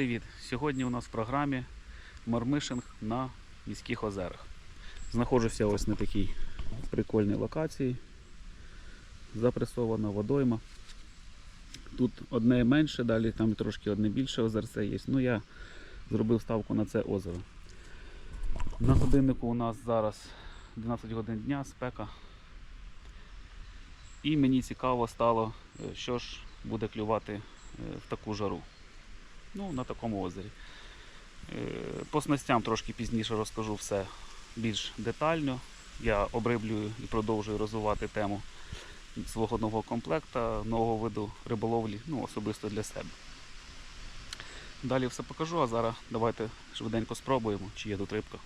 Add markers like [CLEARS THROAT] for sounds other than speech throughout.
Привіт! Сьогодні у нас в програмі мормишинг на міських озерах. Знаходжуся ось на такій прикольній локації. Запресована водойма. Тут одне менше, далі там трошки одне більше озерце є. Ну я зробив ставку на це озеро. На годиннику у нас зараз 12 годин дня, спека. І мені цікаво стало, е, що ж буде клювати е, в таку жару. Ну, на такому озері. Е, По снастям трошки пізніше розкажу все більш детально. Я обриблюю і продовжую розвивати тему свого нового комплекта, нового виду риболовлі, ну, особисто для себе. Далі все покажу, а зараз давайте швиденько спробуємо, чи є тут рибка.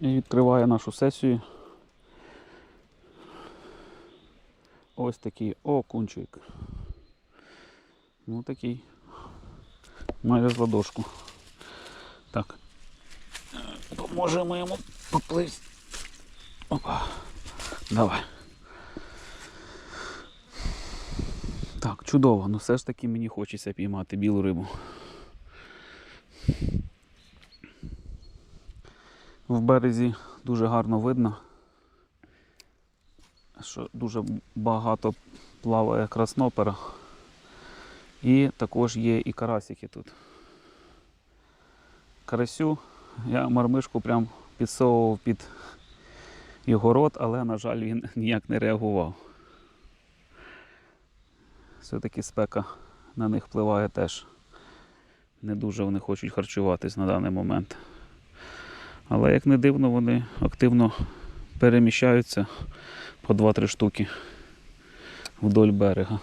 І відкриває нашу сесію. Ось такий окунчик. Ну такий. Майже з ладошку. Так. Поможемо йому поплисти. Опа. Давай. Так, чудово, ну все ж таки мені хочеться піймати білу рибу. В березі дуже гарно видно, що дуже багато плаває краснопера. І також є і карасики тут. Карасю я мармишку прям підсовував під його рот, але, на жаль, він [LAUGHS] ніяк не реагував. Все-таки спека на них впливає теж. Не дуже вони хочуть харчуватись на даний момент. Але як не дивно, вони активно переміщаються по 2-3 штуки вдоль берега.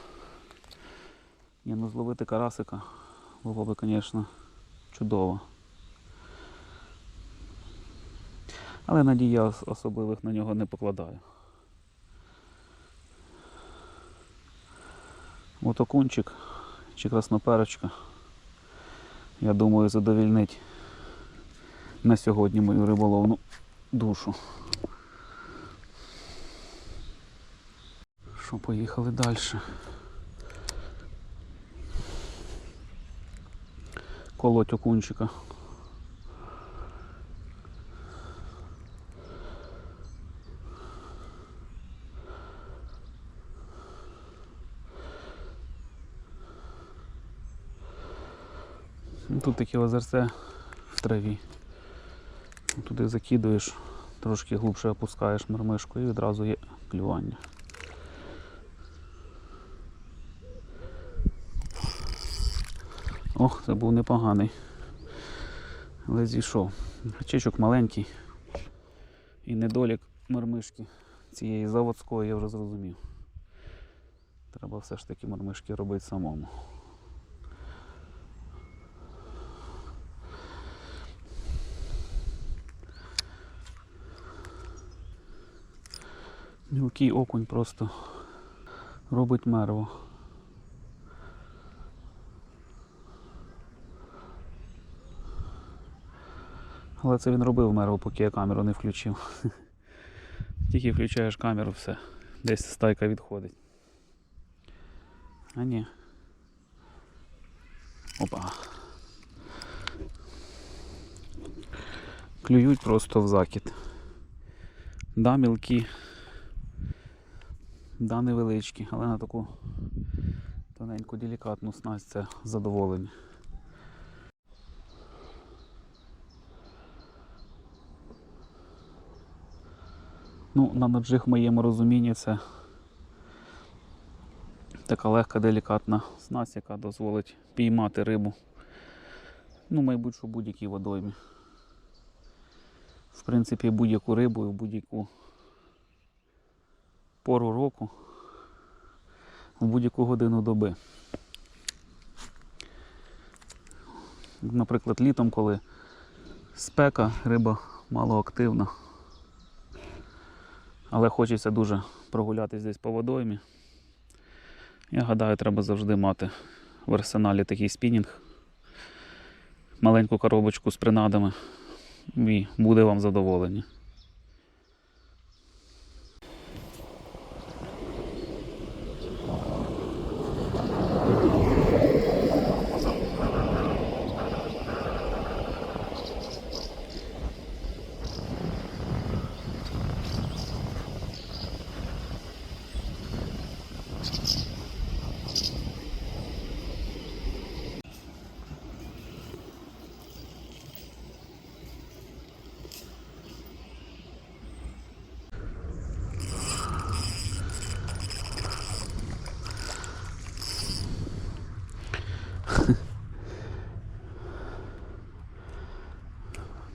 Ні, ну зловити карасика було би, звісно, чудово. Але надій я особливих на нього не покладаю. От окунчик чи красноперочка, я думаю, задовільнить на сьогодні мою риболовну душу. Що, поїхали далі. Колоть окунчика. Тут такі озерце в траві. Туди закидуєш, трошки глибше опускаєш мармишку і відразу є клювання. Ох, це був непоганий. Але зійшов. Гачечок маленький. І недолік мармишки цієї заводської я вже зрозумів. Треба все ж таки мармишки робити самому. Мілкий окунь просто робить мерво. Але це він робив мерво, поки я камеру не включив. [LAUGHS] Тільки включаєш камеру, все. Десь стайка відходить. А ні. Опа. Клюють просто в закид. Да, мілкі. Да, невеличкі, але на таку тоненьку делікатну снасть це задоволення. Ну, на ноджих в моєму розумінні це така легка, делікатна снасть, яка дозволить піймати рибу. Ну, мабуть, що будь-якій водоймі. В принципі, будь-яку рибу і в будь-яку пору року, в будь-яку годину доби. Наприклад, літом, коли спека, риба мало активна. Але хочеться дуже прогулятись десь по водоймі. Я гадаю, треба завжди мати в арсеналі такий спінінг. Маленьку коробочку з принадами. І буде вам задоволення.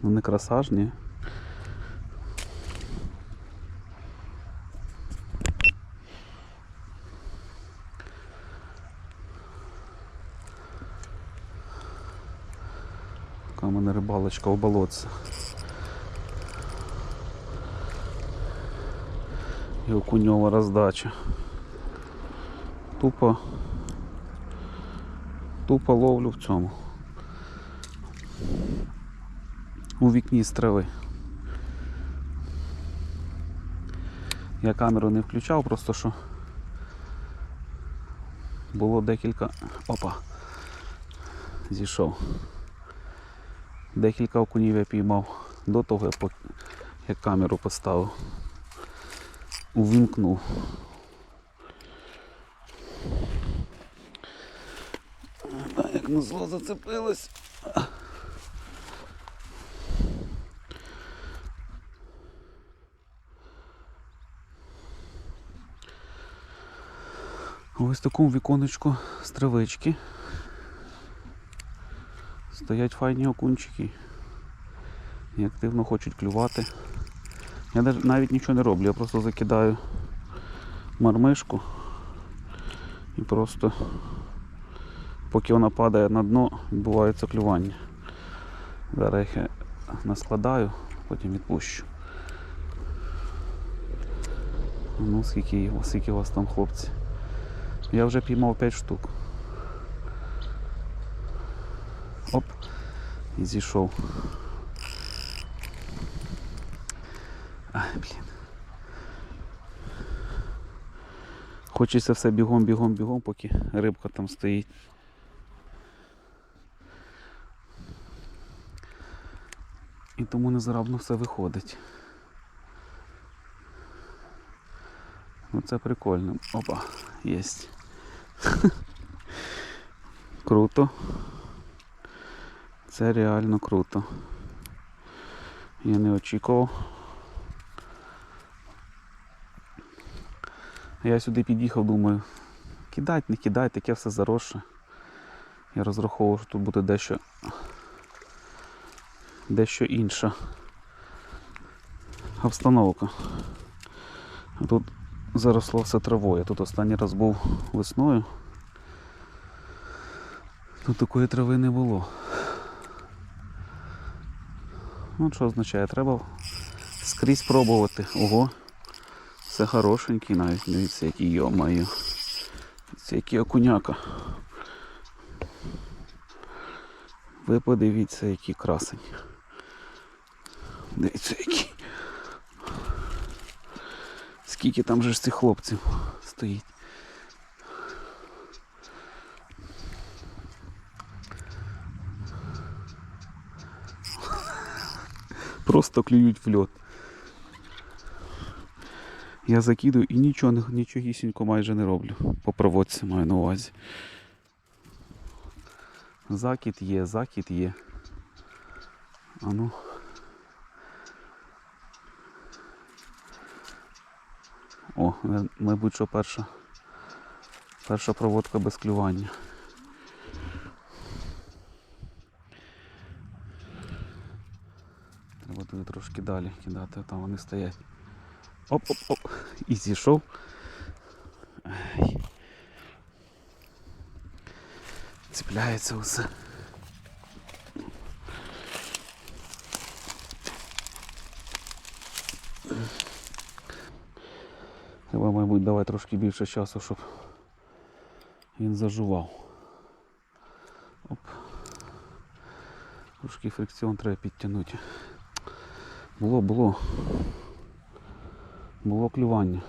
Ну не красаж. Така в мене рибалочка у болотці. І окуньова роздача. Тупо тупо ловлю в цьому. У вікні з трави. Я камеру не включав, просто що було декілька. Опа. Зійшов. Декілька окунів я піймав до того, як камеру поставив. Увімкнув. А, Як на зло зацепилось. Ось такому віконечку з травички. Стоять файні окунчики. І активно хочуть клювати. Я навіть- нічого не роблю, я просто закидаю мармишку і просто поки вона падає на дно, відбувається клювання. Зараз я наскладаю, потім відпущу. Ну, скільки, скільки у вас там хлопці? Я вже піймав 5 штук. Оп. І зійшов. Ай, блін. Хочеться все бігом, бігом, бігом, поки рибка там стоїть. І тому незаробно все виходить. Ну це прикольно. Опа, єсть. [LAUGHS] Круто. Це реально круто. Я не очікував. Я сюди під'їхав, думаю, кидать, не кидать, таке все заросше. Я розраховував, що тут буде дещо дещо інша обстановка. А тут заросло все травою. Тут останній раз був весною. Тут такої трави не було. Ну, що означає, треба скрізь пробувати. Ого, все хорошенький навіть. Дивіться, який йомаю. Це який окуняка. Ви подивіться, який красень. Дивіться, який. Скільки там же ж цих хлопців стоїть. Просто клюють в льот. Я закидую і нічого, нічогісінько майже не роблю. По проводці маю на увазі. Закид є, закид є. А О, мабуть, що перша, перша проводка без клювання. Треба туди трошки далі кидати, там вони стоять. Оп-оп-оп. І зійшов. Ай. Цепляється усе. давай трошки більше часу, щоб він зажував. Оп. Трошки фрикціон треба підтягнути. Було, було. Було клювання.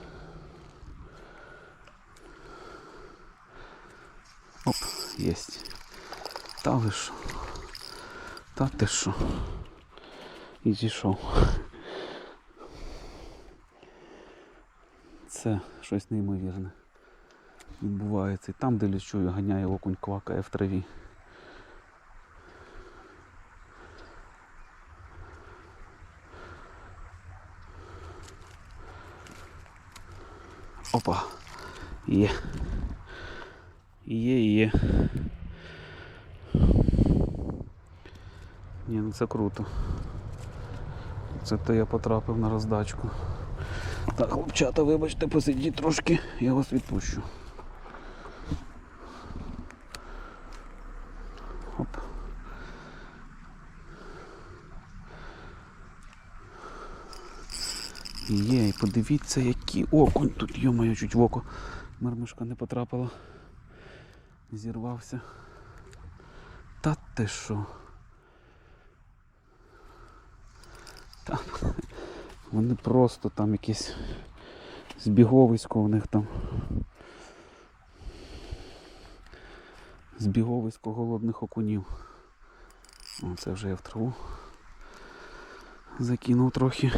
Оп, єсть. Та ви що? Та ти що? І зійшов. Це щось неймовірне. Відбувається. І там, де лічую, ганяє окунь квакає в траві. Опа. Є. Є, є. Ні, ну це круто. Це то я потрапив на роздачку. Так, хлопчата, вибачте, посидіть трошки, я вас відпущу. Оп. Є, подивіться, який окунь тут, йо-моє, чуть в око. Мармишка не потрапила. Зірвався. Та ти що? Та, вони просто там якісь збіговисько у них там. Збіговисько голодних окунів. О, це вже я в траву закинув трохи.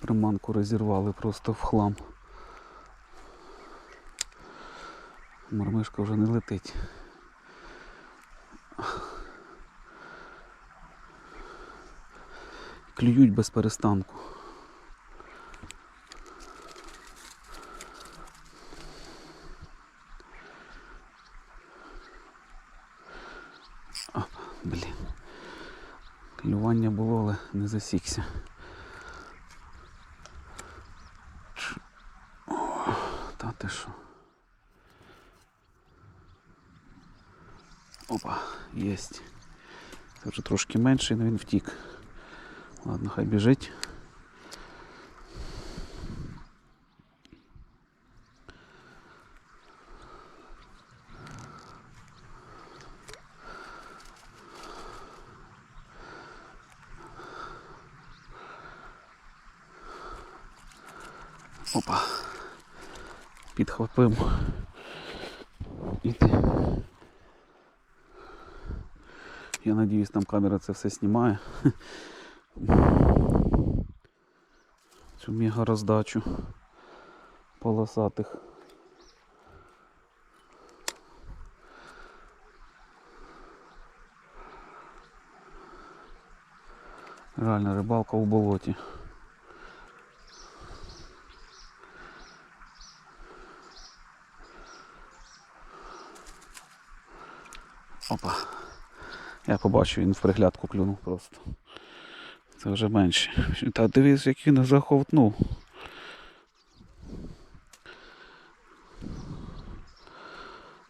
Приманку розірвали просто в хлам. Мармишка вже не летить. Клюють без перестанку. Оп, блін. Клювання було, але не засікся. О, Та ти що? Опа, єсть. Це вже трошки менший, але він втік. Ладно, хай біжить. Опа. Підхватив. Іди. Я надіюсь, там камера це все знімає. [LAUGHS] Цю мега роздачу полосатих. Реально рибалка у болоті. Опа. Я побачив, він в приглядку клюнув просто. Це вже менше. Та дивись, як він заховтнув.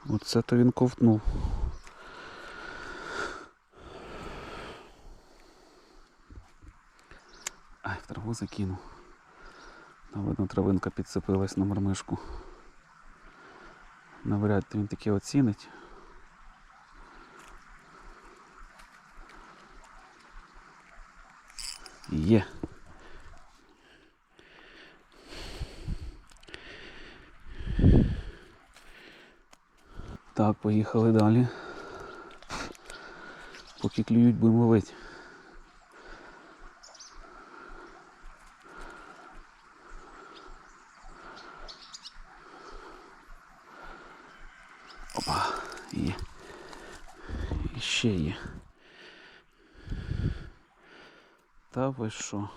Оце то він ковтнув. Ай, в траву закинув. Там, видно, травинка підцепилась на мармишку. Навряд він таке оцінить. Є. Так, поїхали далі. Поки клюють, будемо ловити. Опа, є. І ще є. Та ви що?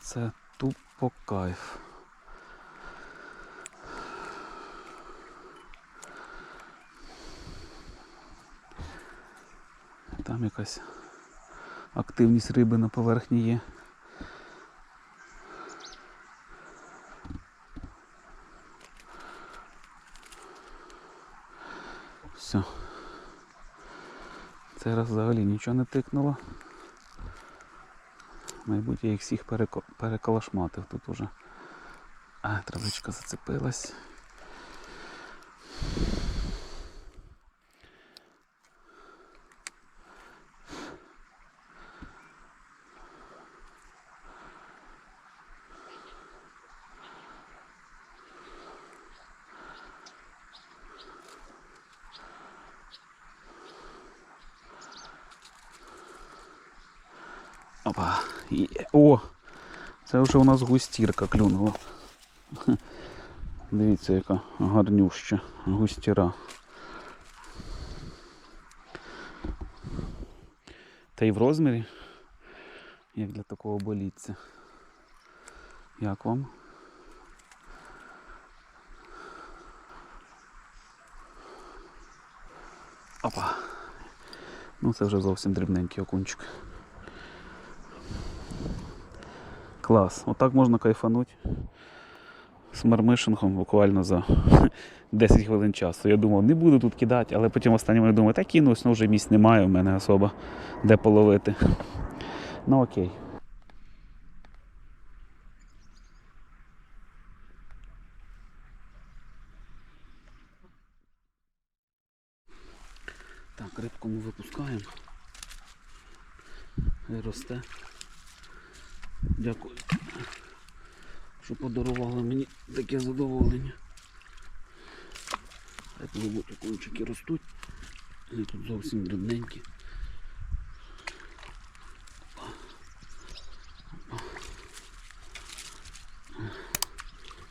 Це тупо кайф. Там якась активність риби на поверхні є. Все. Цей раз взагалі нічого не тикнуло. Мабуть, я їх всіх переко... переколошматив тут уже. А, травичка зацепилась. Опа. Є. О! Це вже у нас густірка клюнула. Дивіться, яка гарнюща густіра. Та й в розмірі, як для такого боліться. Як вам? Опа. Ну це вже зовсім дрібненький окунчик. Клас. Отак можна кайфанути з мармишингом буквально за [LAUGHS] 10 хвилин часу. Я думав, не буду тут кидати, але потім останнім я думаю, та кинусь, ну вже місць немає, в мене особо де половити. [LAUGHS] Ну окей. Так, рибку ми випускаємо. Хай росте. Дякую, що подарували мені таке задоволення. Хай пливуть окунчики ростуть. Вони тут зовсім дрібненькі.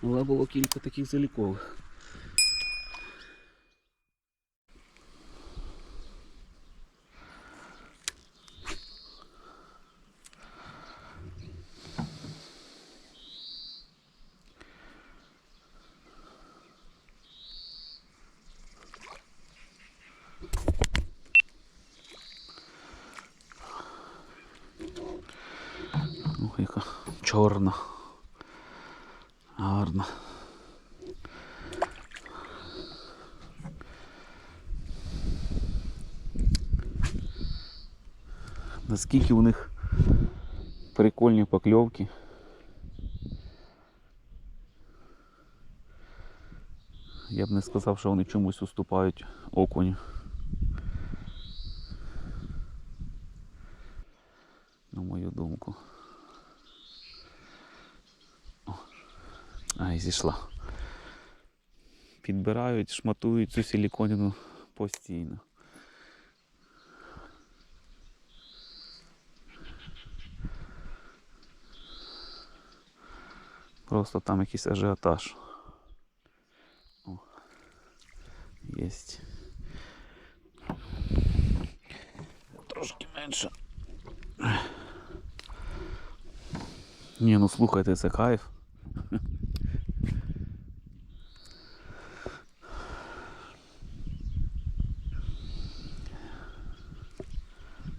Але було кілька таких залікових. Ох, яка чорна. Гарна. Наскільки у них прикольні покльовки. Я б не сказав, що вони чомусь уступають окуню. На мою думку. О, Ай, зійшла. Підбирають, шматують цю силіконіну постійно. Просто там якийсь ажіотаж. О, єсть. Трошки менше. Ні, ну слухайте, це кайф.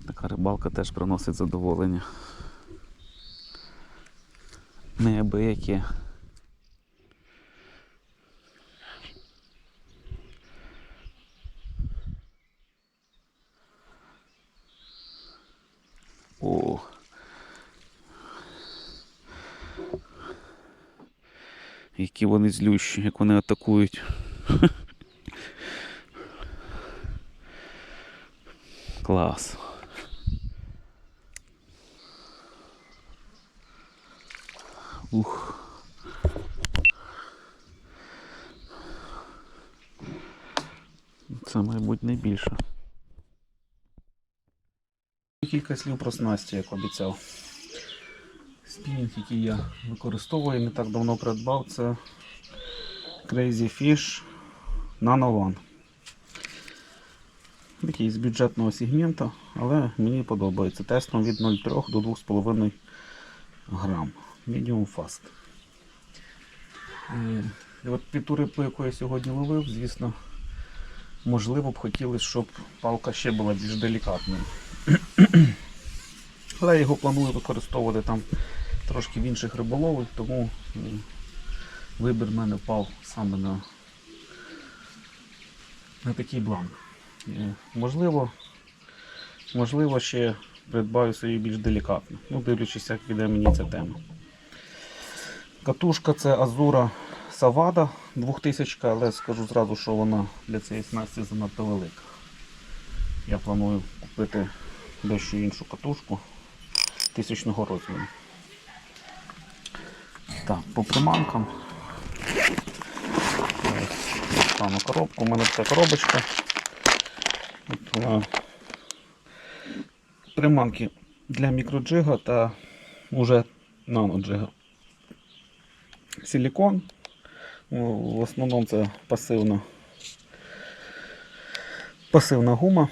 Така рибалка теж приносить задоволення. Неабияке. О. Які вони злющі, як вони атакують. [LAUGHS] Клас. Ух. Це, мабуть, найбільше. Кілька слів про снасті, як обіцяв. Спінінг, який я використовую, не так давно придбав, це Crazy Fish Nano One. Такий з бюджетного сегмента, але мені подобається. Тестом від 0,3 до 2,5 грам. Medium fast. Е, І от під ту рибу, яку я сьогодні ловив, звісно, можливо б хотілося, щоб палка ще була більш делікатною. [CLEARS THROAT] Але я його планую використовувати там трошки в інших риболовах, тому вибір в мене впав саме на, на такий бланк. Е, Можливо, можливо, ще придбаю собі більш делікатно. Ну, дивлячись, як піде мені ця тема. Катушка це Azura Савада 2000, але скажу зразу, що вона для цієї снасті занадто велика. Я планую купити дещо іншу катушку тисячного розміру. Так, по приманкам. Стану коробку. У мене ця коробочка. От вона приманки для мікроджига та уже наноджига. Силікон. Ну, В основному це пасивна, пасивна гума.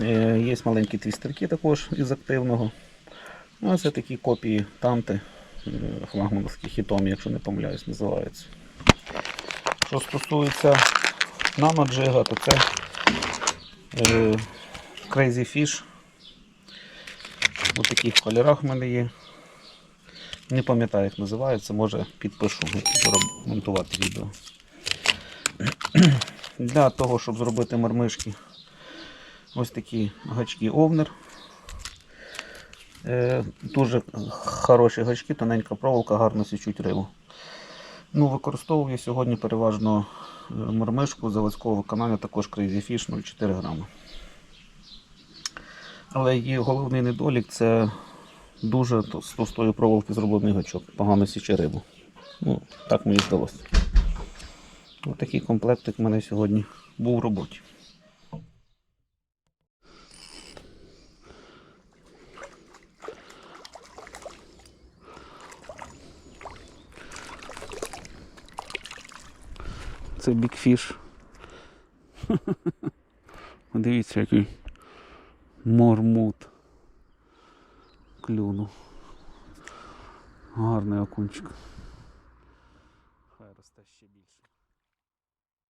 Е, Є маленькі твістерки також із активного. Ну, це такі копії танти е, флагмановські хітом, якщо не помиляюсь, називаються. Що стосується наноджига, то це е, Crazy Fish. У таких кольорах в мене є. Не пам'ятаю, як називається, може підпишу, буду монтувати відео. [CLEARS THROAT] Для того, щоб зробити мармишки, ось такі гачки овнер. Е, дуже хороші гачки, тоненька проволока, гарно січуть рибу. Ну, використовую сьогодні переважно е, мармишку заводського виконання, також Crazy Fish 0,4 грама. Але її головний недолік це дуже з товстої проволоки зроблений гачок. Погано січе рибу. Ну, так мені здалося. Ось такий комплектик в мене сьогодні був в роботі. Це бікфіш. [LAUGHS] Дивіться, який мормут клюнув. Гарний окунчик.